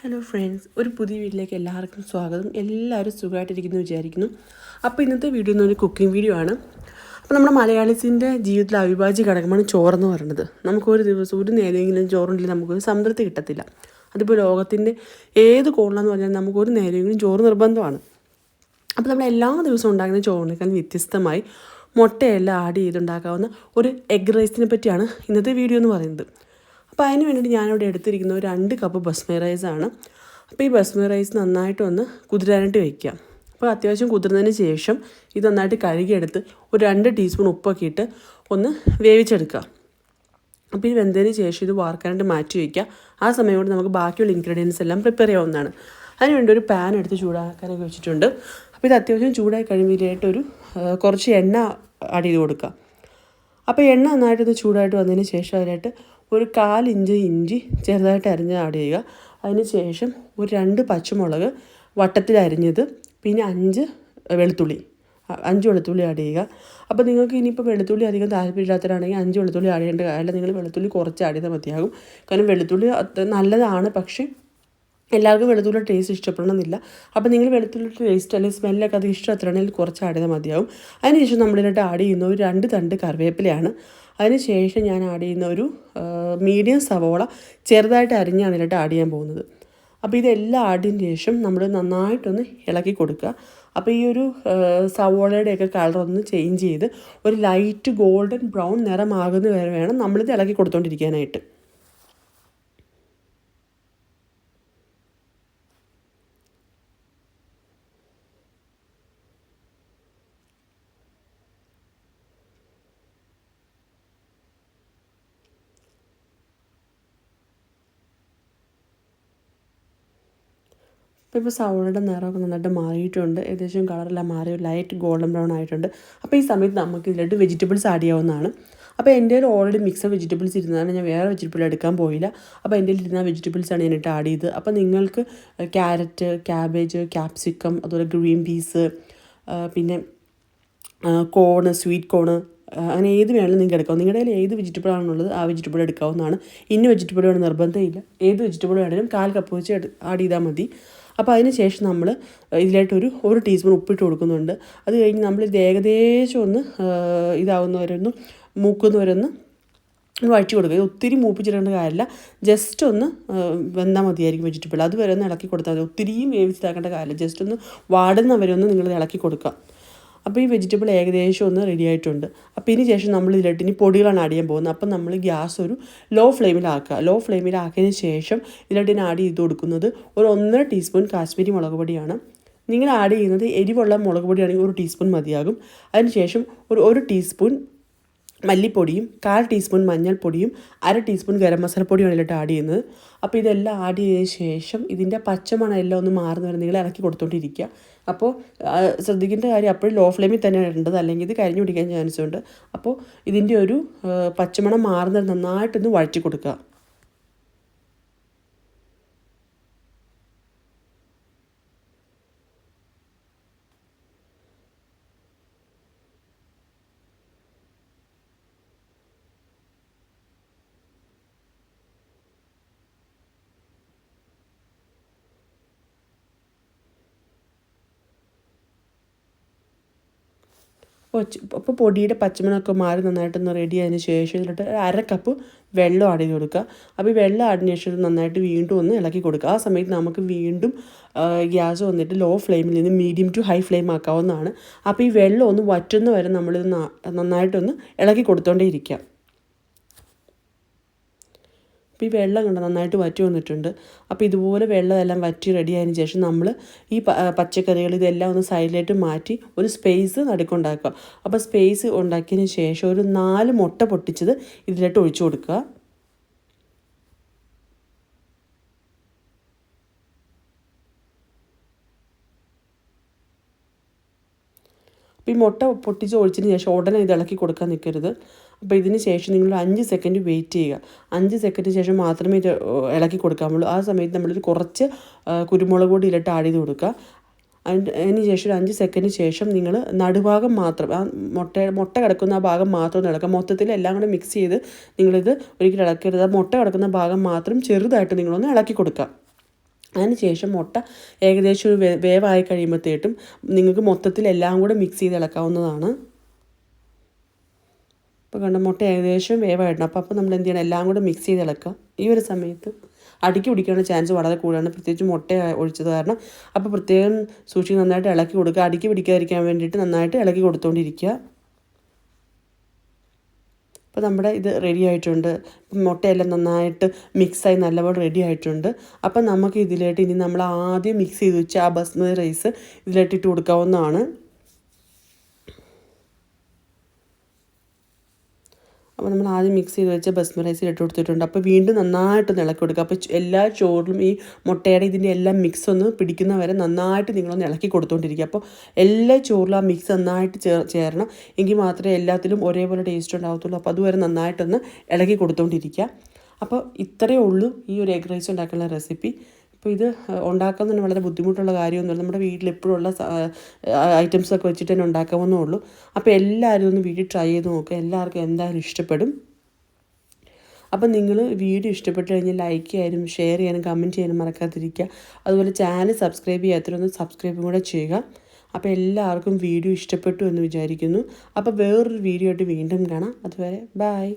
Hello friends ഒരു പുതിയ വീട്ടിലേക്ക് എല്ലാവർക്കും സ്വാഗതം. എല്ലാവരും സുഖമായിട്ടിരിക്കുന്നു വിചാരിക്കുന്നു. അപ്പോൾ ഇന്നത്തെ വീഡിയോ എന്ന് പറഞ്ഞാൽ കുക്കിംഗ് വീഡിയോ ആണ്. അപ്പോൾ നമ്മുടെ മലയാളീസിന്റെ ജീവിതത്തിലെ അവിഭാജ്യ ഘടകമാണ് ചോറെന്ന് പറയുന്നത്. നമുക്കൊരു ദിവസം ഒരു നേരെയെങ്കിലും ചോറുണ്ടെങ്കിൽ നമുക്കൊരു സംതൃപ്തി കിട്ടത്തില്ല. അതിപ്പോൾ ലോകത്തിന്റെ ഏത് കോണിലാന്ന് പറഞ്ഞാൽ നമുക്കൊരു നേരെയെങ്കിലും ചോറ് നിർബന്ധമാണ്. അപ്പോൾ നമ്മൾ എല്ലാ ദിവസവും ഉണ്ടാക്കുന്ന ചോറിനേക്കാൾ വ്യത്യസ്തമായി മുട്ടയെല്ലാം ആഡ് ചെയ്തുണ്ടാക്കാവുന്ന ഒരു എഗ് റൈസിനെ പറ്റിയാണ് ഇന്നത്തെ വീഡിയോ എന്ന് പറയുന്നത്. അപ്പോൾ അതിന് വേണ്ടിയിട്ട് ഞാനിവിടെ എടുത്തിരിക്കുന്ന ഒരു രണ്ട് കപ്പ് ബസ്മി റൈസാണ് അപ്പോൾ ഈ ബസ്മി റൈസ് നന്നായിട്ട് ഒന്ന് കുതിരാനായിട്ട് വയ്ക്കുക അപ്പോൾ അത്യാവശ്യം കുതിർന്നതിന് ശേഷം ഇത് നന്നായിട്ട് കഴുകിയെടുത്ത് ഒരു രണ്ട് ടീസ്പൂൺ ഉപ്പൊക്കെ ഇട്ട് ഒന്ന് വേവിച്ചെടുക്കുക. അപ്പോൾ ഇത് വെന്തതിന് ശേഷം ഇത് വാർക്കാനായിട്ട് മാറ്റി വയ്ക്കുക ആ സമയം കൊണ്ട് നമുക്ക് ബാക്കിയുള്ള ഇൻഗ്രീഡിയൻസ് എല്ലാം പ്രിപ്പയർ ചെയ്യാവുന്നതാണ്. അതിനുവേണ്ടി ഒരു പാൻ എടുത്ത് ചൂടാക്കാനൊക്കെ വെച്ചിട്ടുണ്ട്. അപ്പോൾ ഇത് അത്യാവശ്യം ചൂടായി കഴിയുമ്പോഴായിട്ട് ഒരു കുറച്ച് എണ്ണ ആഡ് ചെയ്ത് കൊടുക്കുക. അപ്പോൾ എണ്ണ നന്നായിട്ടൊന്ന് ചൂടായിട്ട് വന്നതിന് ശേഷം അതിനായിട്ട് ഒരു കാൽ ഇഞ്ച് ഇഞ്ചി ചെറുതായിട്ട് അരിഞ്ഞ് ആഡ് ചെയ്യുക. അതിന് ശേഷം ഒരു രണ്ട് പച്ചമുളക് വട്ടത്തിൽ അരിഞ്ഞത് പിന്നെ അഞ്ച് വെളുത്തുള്ളി. അഞ്ച് വെളുത്തുള്ളി ആഡ് ചെയ്യുക. അപ്പോൾ നിങ്ങൾക്ക് ഇനിയിപ്പോൾ വെളുത്തുള്ളി അധികം താല്പര്യമില്ലാത്തവരാണെങ്കിൽ അഞ്ച് വെളുത്തുള്ളി ആഡ് ചെയ്യേണ്ട കാര്യമില്ല. നിങ്ങൾ വെളുത്തുള്ളി കുറച്ച് ആഡ് ചെയ്താൽ മതിയാകും. കാരണം വെളുത്തുള്ളി നല്ലതാണ്. പക്ഷേ എല്ലാവർക്കും വെളുത്തുള്ളി ടേസ്റ്റ് ഇഷ്ടപ്പെടണമെന്നില്ല. അപ്പോൾ നിങ്ങൾ വെളുത്തുള്ളി ടേസ്റ്റ് അല്ലെങ്കിൽ സ്മെല്ലൊക്കെ അത് ഇഷ്ടമാണെങ്കിൽ കുറച്ച് ആഡ് ചെയ്താൽ മതിയാവും അതിനുശേഷം നമ്മളിതിലോട്ട് ആഡ് ചെയ്യുന്ന ഒരു രണ്ട് തണ്ട് കറിവേപ്പിലയാണ്. അതിനുശേഷം ഞാൻ ആഡ് ചെയ്യുന്ന ഒരു മീഡിയം സവോള ചെറുതായിട്ട് അരിഞ്ഞാണ് ഇതിലിട്ട് ആഡ് ചെയ്യാൻ പോകുന്നത്. അപ്പോൾ ഇതെല്ലാം ആഡിയതിന് ശേഷം നമ്മൾ നന്നായിട്ടൊന്ന് ഇളക്കി കൊടുക്കുക. അപ്പോൾ ഈ ഒരു സവോളയുടെയൊക്കെ കളർ ഒന്ന് ചേഞ്ച് ചെയ്ത് ഒരു ലൈറ്റ് ഗോൾഡൻ ബ്രൗൺ നിറമാകുന്ന വരെ വേണം നമ്മളിത് ഇളക്കി കൊടുത്തുകൊണ്ടിരിക്കാനായിട്ട് ഇപ്പോൾ സവോളയുടെ നിറമൊക്കെ നന്നായിട്ട് മാറിയിട്ടുണ്ട്. ഏകദേശം കളറെല്ലാം മാറി ലൈറ്റ് ഗോൾഡൻ ബ്രൗൺ ആയിട്ടുണ്ട്. അപ്പോൾ ഈ സമയത്ത് നമുക്ക് ഇതിലോട്ട് വെജിറ്റബിൾസ് ആഡ് ചെയ്യാവുന്നതാണ്. അപ്പോൾ എന്റെ കയ്യിൽ ഓൾറെഡി മിക്സഡ് വെജിറ്റബിൾസ് ഇരുന്നതാണ്. ഞാൻ വേറെ വെജിറ്റബിൾ എടുക്കാൻ പോയില്ല. അപ്പോൾ എന്റെ ഇരുന്ന വെജിറ്റബിൾസാണ് ഞാനിട്ട് ആഡ് ചെയ്ത് അപ്പോൾ നിങ്ങൾക്ക് ക്യാരറ്റ് ക്യാബേജ് ക്യാപ്സിക്കം അതുപോലെ ഗ്രീൻ പീസ് പിന്നെ കോണ് സ്വീറ്റ് കോണ് അങ്ങനെ ഏത് വേണമെങ്കിലും നിങ്ങൾക്ക് എടുക്കാം. നിങ്ങളുടെ കയ്യിൽ ഏത് വെജിറ്റബിൾ ആണുള്ളത് ആ വെജിറ്റബിൾ എടുക്കാവുന്നതാണ്. ഇന്ന വെജിറ്റബിൾ വേണം നിർബന്ധമില്ല. ഏത് വെജിറ്റബിൾ വേണമെങ്കിലും കാൽ കപ്പ് വെച്ച് ആഡ് ചെയ്താൽ മതി. അപ്പോൾ അതിന് ശേഷം നമ്മൾ ഇതിലായിട്ടൊരു ഒരു ടീസ്പൂൺ ഉപ്പിട്ട് കൊടുക്കുന്നുണ്ട്. അത് കഴിഞ്ഞ് നമ്മൾ ഇത് ഏകദേശം ഒന്ന് ഇതാവുന്നവരൊന്ന് മൂക്കുന്നവരൊന്ന് വഴിച്ചു കൊടുക്കുക. ഒത്തിരി മൂപ്പിച്ചിടേണ്ട കാര്യമില്ല ജസ്റ്റ് ഒന്ന് വെന്താൽ മതിയായിരിക്കും വെജിറ്റബിൾ. അതുവരെ ഒന്ന് ഇളക്കി കൊടുത്താൽ മതി. ഒത്തിരിയും വേവിച്ചിട്ടാക്കേണ്ട കാര്യമില്ല ജസ്റ്റ് ഒന്ന് വാടുന്നവരെ ഒന്ന് നിങ്ങൾ ഇളക്കി കൊടുക്കുക. അപ്പോൾ ഈ വെജിറ്റബിൾ ഏകദേശം ഒന്ന് റെഡി ആയിട്ടുണ്ട്. അപ്പോൾ ഇതിന് ശേഷം നമ്മൾ ഇതിലോട്ട് ഇനി പൊടികളാണ് ആഡ് ചെയ്യാൻ പോകുന്നത്. അപ്പം നമ്മൾ ഗ്യാസ് ഒരു ലോ ഫ്ലെയിമിലാക്കുക ലോ ഫ്ലെയിമിലാക്കിയതിന് ശേഷം ഇതിലോട്ട് ആഡ് ചെയ്ത് കൊടുക്കുന്നത് ഒരു ഒന്നര ടീസ്പൂൺ കാശ്മീരി മുളക് പൊടിയാണ്. നിങ്ങൾ ആഡ് ചെയ്യുന്നത് എരിവുള്ള മുളക് പൊടിയാണെങ്കിൽ ഒരു ടീസ്പൂൺ മതിയാകും. അതിനുശേഷം ഒരു ഒരു ടീസ്പൂൺ മല്ലിപ്പൊടിയും കാൽ ടീസ്പൂൺ മഞ്ഞൾപ്പൊടിയും അര ടീസ്പൂൺ ഗരം മസാലപ്പൊടിയാണ് ഇതിലോട്ട് ആഡ് ചെയ്യുന്നത്. അപ്പോൾ ഇതെല്ലാം ആഡ് ചെയ്തതിന് ശേഷം ഇതിന്റെ പച്ചമണം എല്ലാം ഒന്ന് മാറുന്ന വരെ നിങ്ങൾ ഇറക്കി കൊടുത്തോണ്ടിരിക്കുക. അപ്പോൾ ശ്രദ്ധിക്കേണ്ട കാര്യം അപ്പോഴും ലോ ഫ്ലെയിമിൽ തന്നെ ഇടേണ്ടത്. അല്ലെങ്കിൽ ഇത് കരിഞ്ഞു പിടിക്കാൻ ചാൻസ് ഉണ്ട്. അപ്പോൾ ഇതിന്റെ ഒരു പച്ചമണം മാറുന്നത് നന്നായിട്ടൊന്ന് വഴറ്റി കൊടുക്കുക അപ്പോൾ പൊടിയുടെ പച്ചമണമൊക്കെ മാറി നന്നായിട്ടൊന്ന് റെഡി ആയതിന് ശേഷം ഇതിലിട്ട് അര കപ്പ് വെള്ളം ചെയ്ത് കൊടുക്കുക. അപ്പോൾ ഈ വെള്ളം ആടിന് ശേഷം നന്നായിട്ട് വീണ്ടും ഒന്ന് ഇളക്കി കൊടുക്കുക. ആ സമയത്ത് നമുക്ക് വീണ്ടും ഗ്യാസ് വന്നിട്ട് ലോ ഫ്ലെയിമിൽ നിന്ന് മീഡിയം ടു ഹൈ ഫ്ലെയിം ആക്കാവുന്നതാണ്. അപ്പോൾ ഈ വെള്ളം ഒന്ന് വറ്റുന്ന വരെ നമ്മളിത് നന്നായിട്ടൊന്ന് ഇളക്കി കൊടുത്തോണ്ടേ ഇരിക്കുക അപ്പോൾ ഈ വെള്ളം കണ്ട്? നന്നായിട്ട് വറ്റി വന്നിട്ടുണ്ട്. അപ്പോൾ ഇതുപോലെ വെള്ളം എല്ലാം വറ്റി റെഡി ആയതിനു ശേഷം നമ്മൾ ഈ പച്ചക്കറികൾ ഇതെല്ലാം ഒന്ന് സൈഡിലേക്ക് മാറ്റി ഒരു സ്പേസ് നടുക്കുണ്ടാക്കുക. അപ്പോൾ സ്പേസ് ഉണ്ടാക്കിയതിന് ശേഷം ഒരു നാല് മുട്ട പൊട്ടിച്ചത് ഇതിലോട്ട് ഒഴിച്ചു കൊടുക്കുക. അപ്പോൾ ഈ മുട്ട പൊട്ടിച്ച് ഒഴിച്ചതിന് ശേഷം ഉടനെ ഇത് ഇളക്കി കൊടുക്കാൻ നിൽക്കരുത് അപ്പോൾ ഇതിന് ശേഷം നിങ്ങൾ അഞ്ച് സെക്കൻഡ് വെയിറ്റ് ചെയ്യുക. അഞ്ച് സെക്കൻഡ് ശേഷം മാത്രമേ ഇത് ഇളക്കി കൊടുക്കാൻ ഉള്ളൂ ആ സമയത്ത് നമ്മളൊരു കുറച്ച് കുരുമുളക് പൊടി ഇലട്ട് ആഡ് ചെയ്ത് കൊടുക്കുക. അതിന് ശേഷം ഒരു അഞ്ച് സെക്കൻഡിന് ശേഷം നിങ്ങൾ നടുഭാഗം മാത്രം ആ മുട്ട മുട്ട കിടക്കുന്ന ആ ഭാഗം മാത്രം ഒന്ന് ഇളക്കുക. മൊത്തത്തിൽ എല്ലാം കൂടെ മിക്സ് ചെയ്ത് നിങ്ങളിത് ഒരിക്കലും ഇളക്കരുത്. ആ മുട്ട കിടക്കുന്ന ഭാഗം മാത്രം ചെറുതായിട്ട് നിങ്ങളൊന്ന് ഇളക്കി കൊടുക്കുക. അതിനുശേഷം മുട്ട ഏകദേശം ഒരു വേവായി കഴിയുമ്പോഴത്തേട്ടും നിങ്ങൾക്ക് മൊത്തത്തിൽ എല്ലാം കൂടെ മിക്സ് ചെയ്ത് ഇളക്കാവുന്നതാണ്. ഇപ്പോൾ കണ്ട മുട്ട ഏകദേശം വേവായിട്ടുണ്ട്. അപ്പോൾ അപ്പോൾ നമ്മൾ എന്ത് ചെയ്യണം? എല്ലാം കൂടെ മിക്സ് ചെയ്ത് ഇളക്കുക. ഈ ഒരു സമയത്ത് അടുക്കി പിടിക്കാനുള്ള ചാൻസ് വളരെ കൂടുതലാണ്. പ്രത്യേകിച്ച് മുട്ട ഒഴിച്ചത് കാരണം അപ്പോൾ പ്രത്യേകം സൂക്ഷിച്ച് നന്നായിട്ട് ഇളക്കി കൊടുക്കുക. അടുക്കി പിടിക്കാതിരിക്കാൻ വേണ്ടിയിട്ട് നന്നായിട്ട് ഇളക്കി കൊടുത്തുകൊണ്ടിരിക്കുക അപ്പോൾ നമ്മുടെ ഇത് റെഡി ആയിട്ടുണ്ട്. മുട്ടയെല്ലാം നന്നായിട്ട് മിക്സായി നല്ലപോലെ റെഡി ആയിട്ടുണ്ട്. അപ്പം നമുക്ക് ഇതിലായിട്ട് ഇനി നമ്മൾ ആദ്യം മിക്സ് ചെയ്ത് വെച്ച ആ ബസ്മതി റൈസ് ഇതിലായിട്ട് ഇട്ട് കൊടുക്കാവുന്നതാണ്. അപ്പോൾ നമ്മൾ ആദ്യം മിക്സ് ചെയ്ത് വെച്ച ബസ്മതി റൈസിൽ ഇട്ട് കൊടുത്തിട്ടുണ്ട്. അപ്പോൾ വീണ്ടും നന്നായിട്ട് ഇളക്കി കൊടുക്കുക. അപ്പോൾ എല്ലാ ചോറിലും ഈ മുട്ടയുടെ ഇതിന്റെ എല്ലാം മിക്സ് ഒന്ന് പിടിക്കുന്ന വരെ നന്നായിട്ട് നിങ്ങളൊന്ന് ഇളക്കി കൊടുത്തുകൊണ്ടിരിക്കുക അപ്പോൾ എല്ലാ ചോറിലും ആ മിക്സ് നന്നായിട്ട് ചേരണം. എങ്കിൽ മാത്രമേ എല്ലാത്തിലും ഒരേപോലെ ടേസ്റ്റ് ഉണ്ടാകത്തുള്ളൂ അപ്പോൾ അതുവരെ നന്നായിട്ടൊന്ന് ഇളക്കി കൊടുത്തുകൊണ്ടിരിക്കുക അപ്പോൾ ഇത്രയേ ഉള്ളൂ ഈ ഒരു എഗ് റൈസ് ഉണ്ടാക്കാനുള്ള റെസിപ്പി അപ്പോൾ ഇത് ഉണ്ടാക്കാൻ തന്നെ വളരെ ബുദ്ധിമുട്ടുള്ള കാര്യമൊന്നുമില്ല. നമ്മുടെ വീട്ടിൽ എപ്പോഴുള്ള ഐറ്റംസ് ഒക്കെ വെച്ചിട്ട് തന്നെ ഉണ്ടാക്കാവുന്നേ ഉള്ളൂ. അപ്പോൾ എല്ലാവരും ഒന്ന് വീട്ടിൽ ട്രൈ ചെയ്ത് നോക്കുക എല്ലാവർക്കും എന്തായാലും ഇഷ്ടപ്പെടും. അപ്പം നിങ്ങൾ വീഡിയോ ഇഷ്ടപ്പെട്ട് കഴിഞ്ഞാൽ ലൈക്ക് ചെയ്യാനും ഷെയർ ചെയ്യാനും കമന്റ് ചെയ്യാനും മറക്കാതിരിക്കുക. അതുപോലെ ചാനൽ സബ്സ്ക്രൈബ് ചെയ്യാത്തവരൊന്ന് സബ്സ്ക്രൈബും കൂടെ ചെയ്യുക. അപ്പോൾ എല്ലാവർക്കും വീഡിയോ ഇഷ്ടപ്പെട്ടു എന്ന് വിചാരിക്കുന്നു. അപ്പോൾ വേറൊരു വീഡിയോ ആയിട്ട് വീണ്ടും കാണാം. അതുവരെ ബായ്